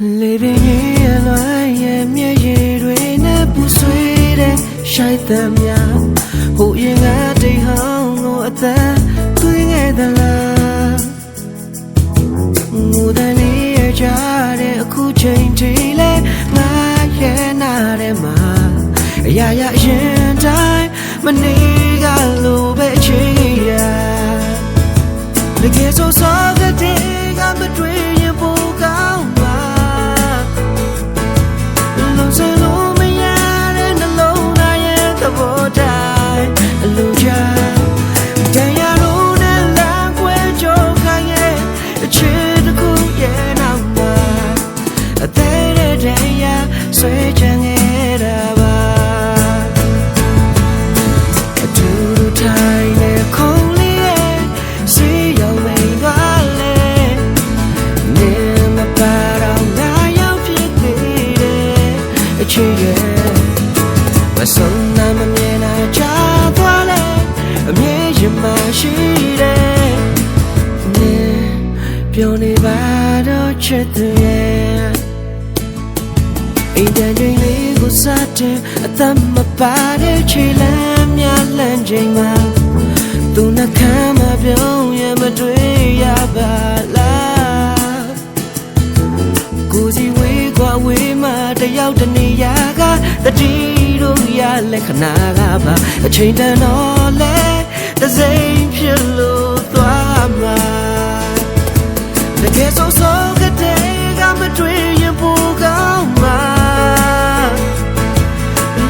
လေပင်ကြီးအလွမ်းရဲ့မျက်ရည်တွေနဲ့ပူဆွေးတဲ့ရှိုက်သမျှဟိုရင်ကတိတ်ဟောင်းကိုအသက်သွင်းခဲ့သလားငိုတဲ့လေးရကြတဲ့အခုချိန်ထိလဲငါရဲ့နာတဲ့မှာအရာရာအရင်တိုင်းမနေကလိုပဲချေရတကယ်ဆိုစောကတည်းကမတွေ့ သားရဲ့ ပြောနေပါတော့ချစ်သူရဲ့အိမ်တန်ချိန်လေးကိုစတဲ့အသက်မပါတဲ့ခြေလမ်းများလမ်းချိန်မှာသူနှခမ်းမပြောင်းရမတွေ့ရပါလားကိုစီဝေးကွာဝေးမှတယောက်တနေရာကတတိတို့ရလက်ခဏကပါအချိန်တန်တော့လဲတစိမ့်ဖြစ်လို့သွားမှာ တကယ်ဆိုဆိုကတည်းကမတွေ့ရင်ပိုကောင်းမှာ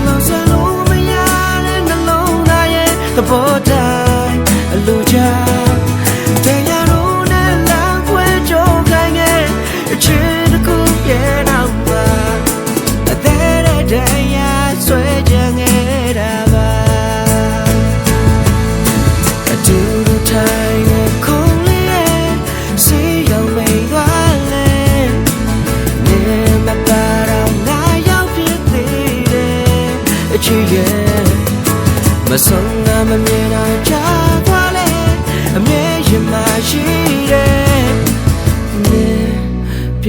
လုံးစလုံးမရတဲ့နှလုံးသားရဲ့သဘောတို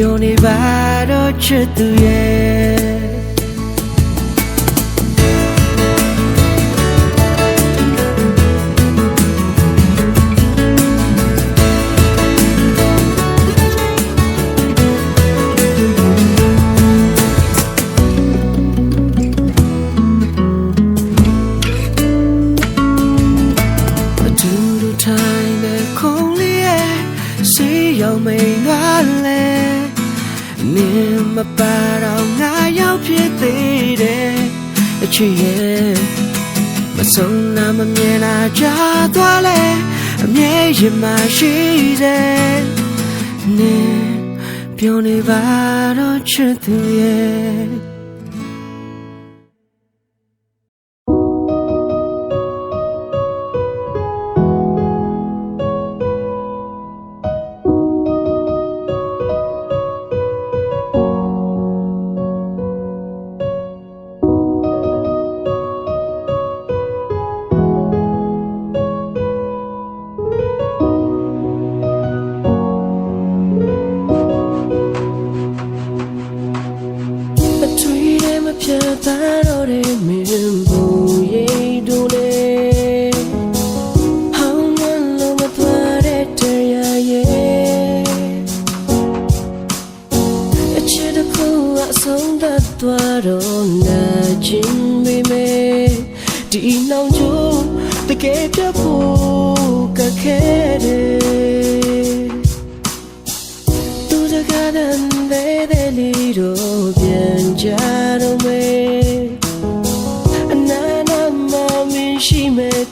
ပြောနေပါတော့ချစ်သူရဲ့ အချစ်ရဲ့မဆုံးနာမမြင်လာကြသွားလေအမြဲရင်မရှိတယ်နေပြောနေပါတော့ချစ်သူရဲ့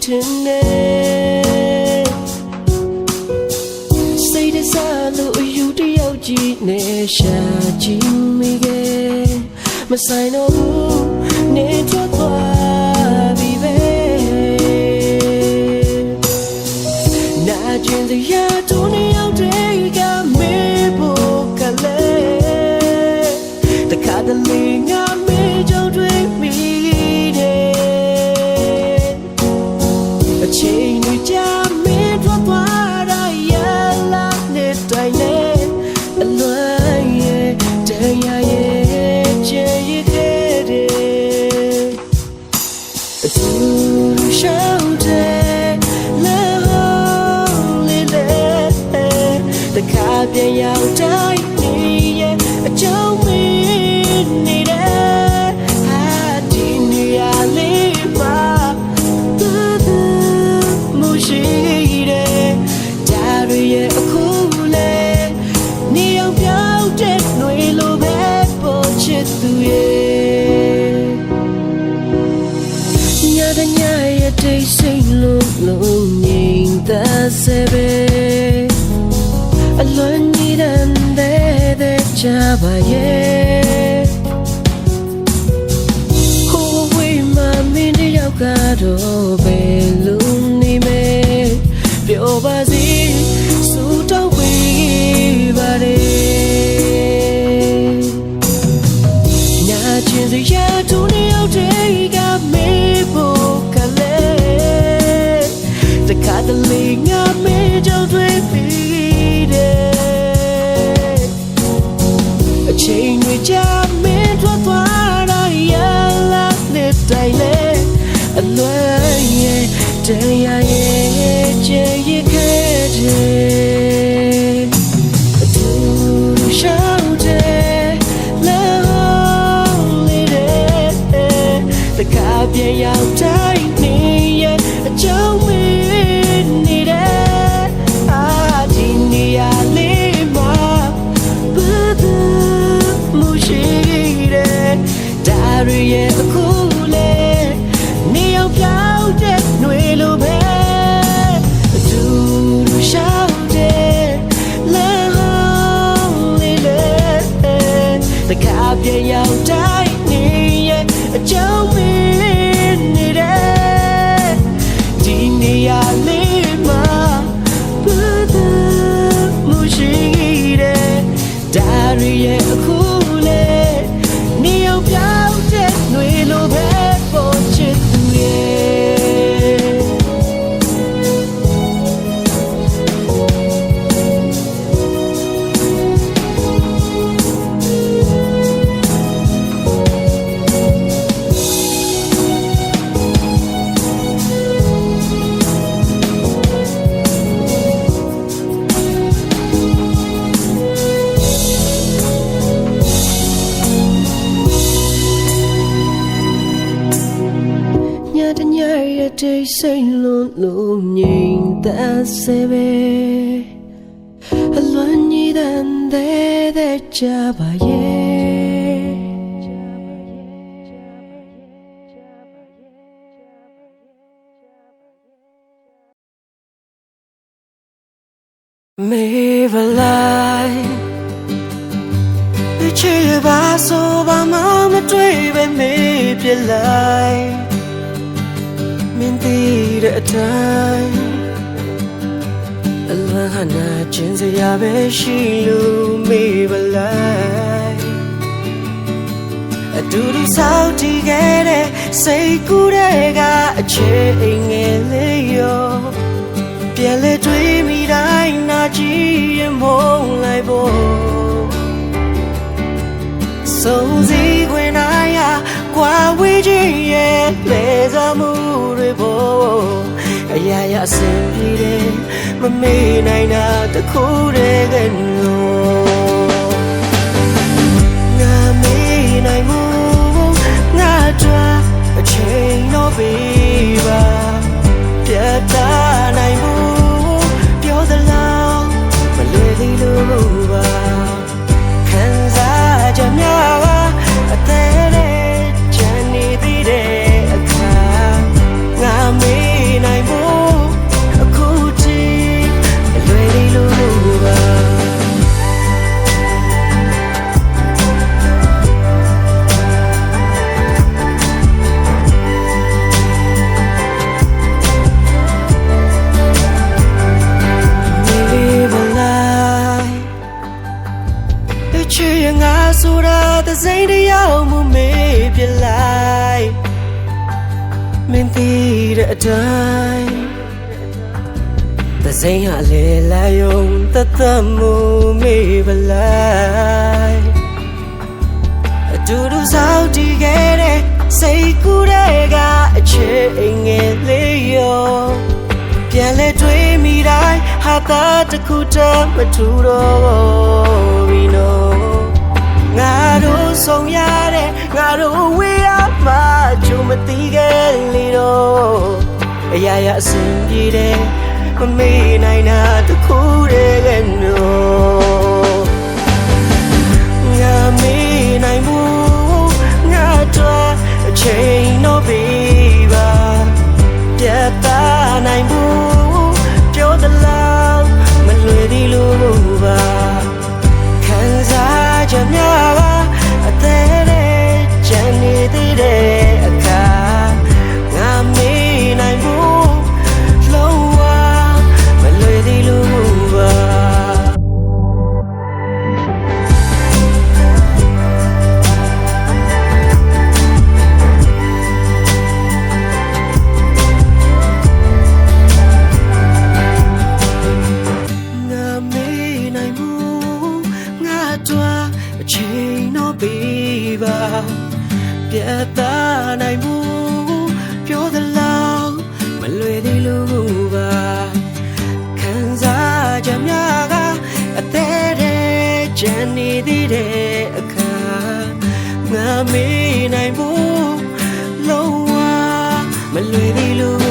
ရှိမဲ့တင်နေစိတ်တစားလို့အယူတယောက်ကြည့်နေရှာကြည့်မိခဲ့မဆိုင်တော့ဘူးနေထွက်သွား တညရဲ့တိတ်ဆိတ်လုံးလုံးငြိမ်သက်စေပဲအလွန်ကြီးတဲ့တဲ့ချပါရဲ့ဟိုဝေးမှမင်းတယောက်ကတော့ တွေကြာမင်းထွက်သွားတော့ရလာနဲ့တိုင်လေအလွယ်ရဲ့တရားရဲ့ သက်စေပဲအလွန်ကြီးတဲ့တဲ့ကြပါရဲ့မေဗလိုက်ချစ်ပါဆိုပါမ မတွေ့ပဲမေးပြလိုက်မင်းသိတဲ့အတိုင်းအလွန်ဟနာချင်းစရာပဲရှိလို့မေးပလိုက်အတူတူဆောက်တည်ခဲ့တဲ့စိတ်ကူးတဲ့ကအချေအိမ်ငယ်လေးရောပြန်လဲတွေးမိတိုင်းနာကြည့်ရင်မုန်းလိုက်ဖို့ဆုံးစည်းခွင့်နိုင်ရာကွာဝေးခြင်းရဲ့လေစားမှုတွေပေါ် အရာရာအဆင်ပြေတယ်မမေ့နိုင်တာတစ်ခုတည်းကလို့ငါမေ့နိုင်မှုငါကြွားအချိန်တော့ပေးပါပြတ်တာ တဲ့အတိုင်းသစိမ့်ဟာလေလာယုံတသက်မှုမေးပလိုက်အတူတူဆောက်တည်ခဲ့တဲ့စိတ်ကူးတဲ့ကအချစ်အိမ်ငယ်လေးရောပြန်လဲတွေးမိတိုင်းဟာဟာတာတခုတည်းမထူတော့ဘီနော်ငါတို့ဆုံးရတဲ့ငါတို့ဝေးရမှာကြုံမသိခဲ့လေတော့ အရာရာအစဉ်ပြေတယ်မမေ့နိုင်တာတခုတည်းကနော်ငါမေးနိုင်ဘူးငါတော့အချိန်တော့ပေး ချိန်တော့ပေးပါပြတ်သားနိုင်မှုပြောသလားမလွယ်သေးလို့ပါခံစားချက်များကအသေးတဲ့ကြံနေသေးတဲ့အခါငါမေးနိုင်မှုလုံးဝမလွယ်သေးလို့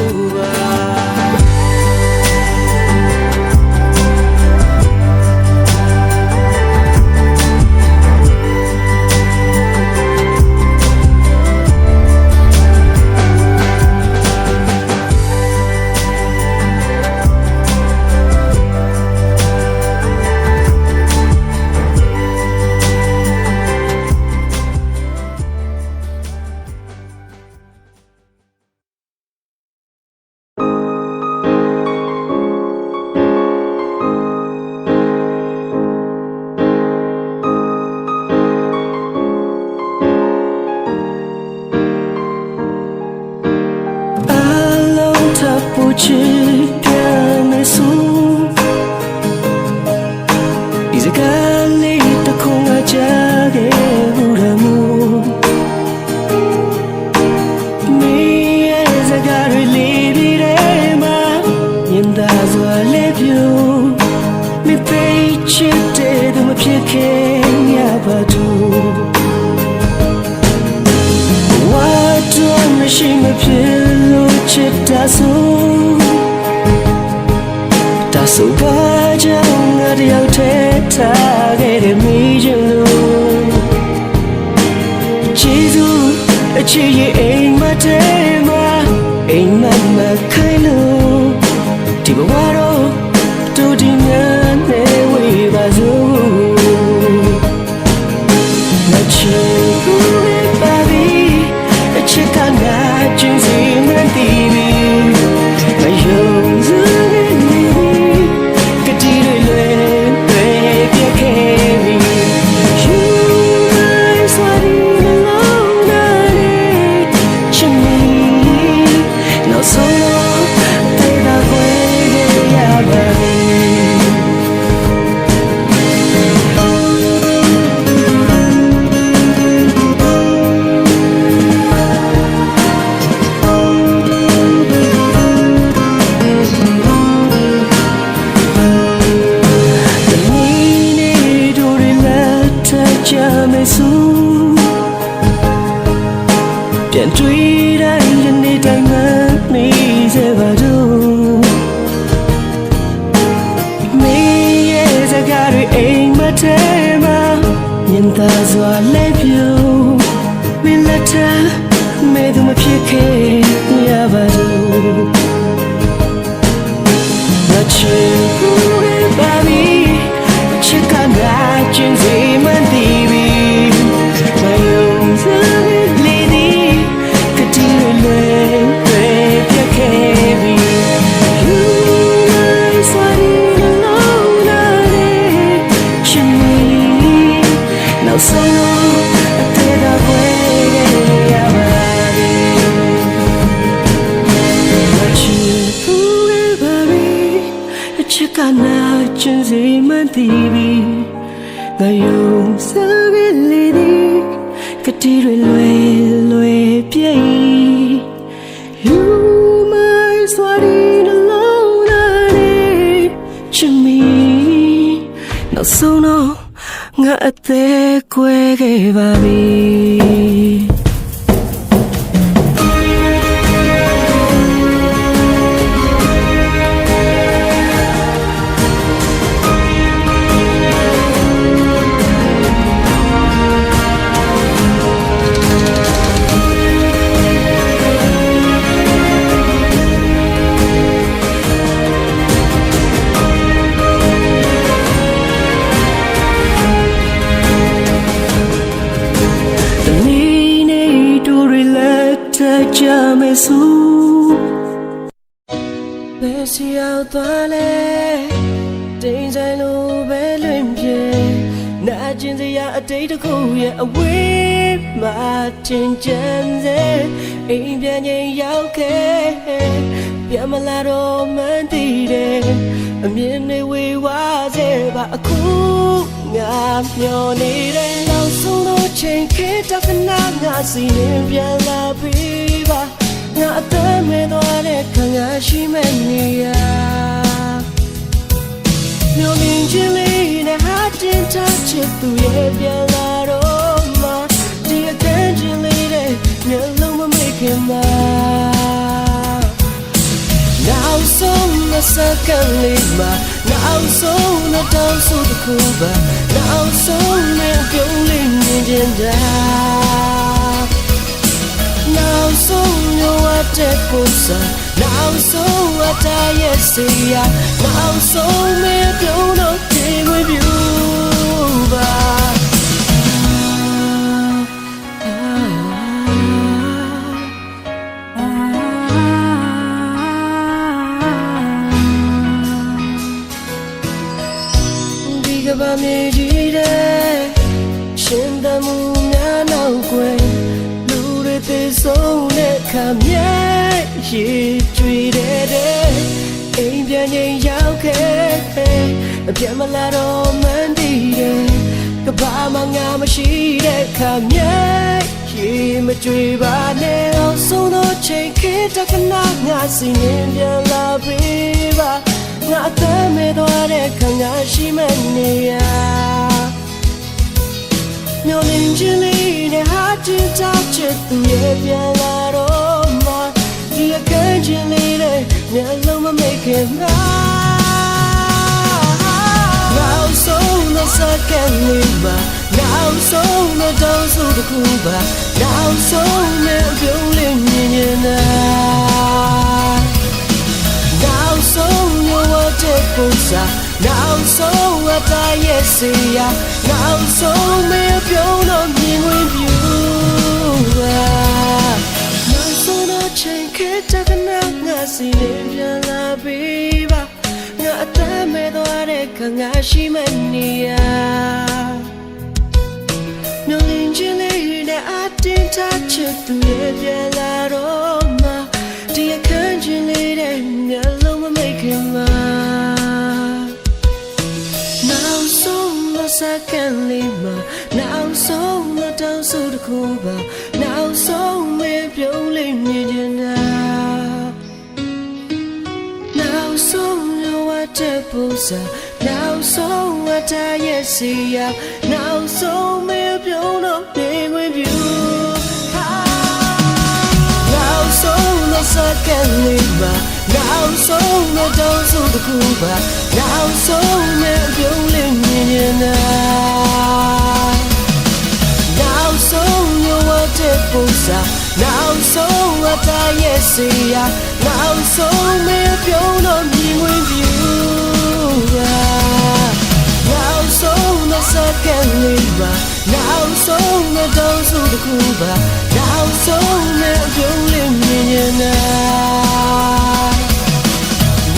ဒီစကားလေးတစ်ခုငါကြားခဲ့ဘူးရမို့မင်းရဲ့စကားတွေလေးပြီးတဲ့မှာမြင်သာစွာလေးပြူမသိချစ်တဲ့သူမဖြစ်ခဲ့ရပါဘူး What do I wish him a pillow chip tasso Tasso baja nga diyaw te ta ချစ်ရဲ့အိမ် you. ငါယုံစားခဲ့လေသည်ကတိတွေလွယ်လွယ်ပြည့် You my sweaty alone night to me နောက်ဆုံးတော့ငါအသေးကွဲခဲ့ပါပြီ ရောက်သွားလဲတိမ်ဆိုင်လိုပဲလွင်ပြေနာကျင်စရာအတိတ်တစ်ခုရဲ့အဝေးမှာတင်ကြံစေအိမ်ပြန်ချင်းရောက်ခဲ့ပြန်မလာတော့မှန်းသိတယ်အမြင်တွေဝေဝါစေပါအခုငါမျောနေတဲ့နောက်ဆုံးတော့ချိန်ခေတ္တကနာငါစီရင်ပြန်လာပြီပါ ငါအသက်မဲ့သွားတဲ့ခံရရှိမဲ့နေရမျောလင်းခြင်းလေးနဲ့ဟာတင်ချချစ်သူရဲ့ပြန်လာတော့မှဒီအကန့်ခြင်းလေးနဲ့မျက်လုံးမမိခင်မှာနောက်ဆုံးမစကလေးမှာနောက်ဆုံးတော့တောင်းဆိုတစ်ခုပါနောက်ဆုံးနဲ့ပြုံးလေး မြင်ချင်တာနောက်ဆုံးရောအတဲ့ပုံစံနောက်ဆုံးအတရဲ့စီယာနောက်ဆုံးမေပြုံးတော့ဒီဝေပြူပါ ရေကြွေတဲ့တဲ့အိမ်ပြန်ချင်းရောက်ခဲ့အပြတ်မလာတော့မှန်းတည်တယ်ကဘာမှငါမရှိတဲ့ခါမြဲရေမကြွေပါနဲ့အောင်ဆုံးတော့ချိန်ခေတ္တကနာငါစီရင်ပြန်လာပြီပါငါအသက်မဲ့သွားတဲ့ခံငါရှိမဲ့နေရမျောလင်းခြင်းလေးနဲ့ဟာတင်ချချစ်သူရဲ့ပြန်လာတော့မှ ဒီအကန့်ခြင်းလေးနဲ့မျက်လုံးမမိတ်ခင်မှာနောက်ဆုံးတော့စကန်လေးပါနောက်ဆုံးတော့တောင်းဆိုတစ်ခုပါနောက်ဆုံးနဲ့ပြုံးလေးမြင်နေတာနောက်ဆုံးရောတဲ့ပုံစံနောက်ဆုံးအတရဲ့စီယာနောက်ဆုံးမေပြုံးတော့မြင်ဝင်ပြူပါ စီနေပြန်လာပြီပါငါအသက်မဲ့သွားတဲ့ခငါရှိမနေရမျောလင်းခြင်းလေးနဲ့အတင်ချချစ်သူရဲ့ပြန်လာတော့မှဒီအခန်းချင်းလေးတဲ့မျက်လုံးမမိတ်ခင်မှာနောက်ဆုံးမစကန်လေးမှာနောက်ဆုံးမတောင်းဆိုတစ်ခုပါနောက်ဆုံးမပြုံးလေးမြင်ချင်တာ ပုံစံနောက်ဆုံးအတရဲ့စီယာနောက်ဆုံးမေပြုံးတော့နေဝင်ပြူဟာနောက်ဆုံးတော့စကန်လေးပါနောက်ဆုံးတော့တောင်းဆိုတစ်ခုပါနောက်ဆုံးမေပြုံးလေးမြင်နေတာနောက်ဆုံးရောအတဲ့ပုံစံနောက်ဆုံးအတရဲ့စီယာနောက်ဆုံးမေပြုံးတော့မြင်ဝင်ပြူပါ second liba now so ne dong su de ku ba now so ne pyo le mi nya na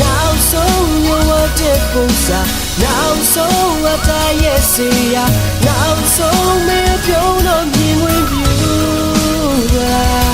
now so ne wa de ku sa now so wa ta ye si ya now so me pyo lo mi ngwe pyu ba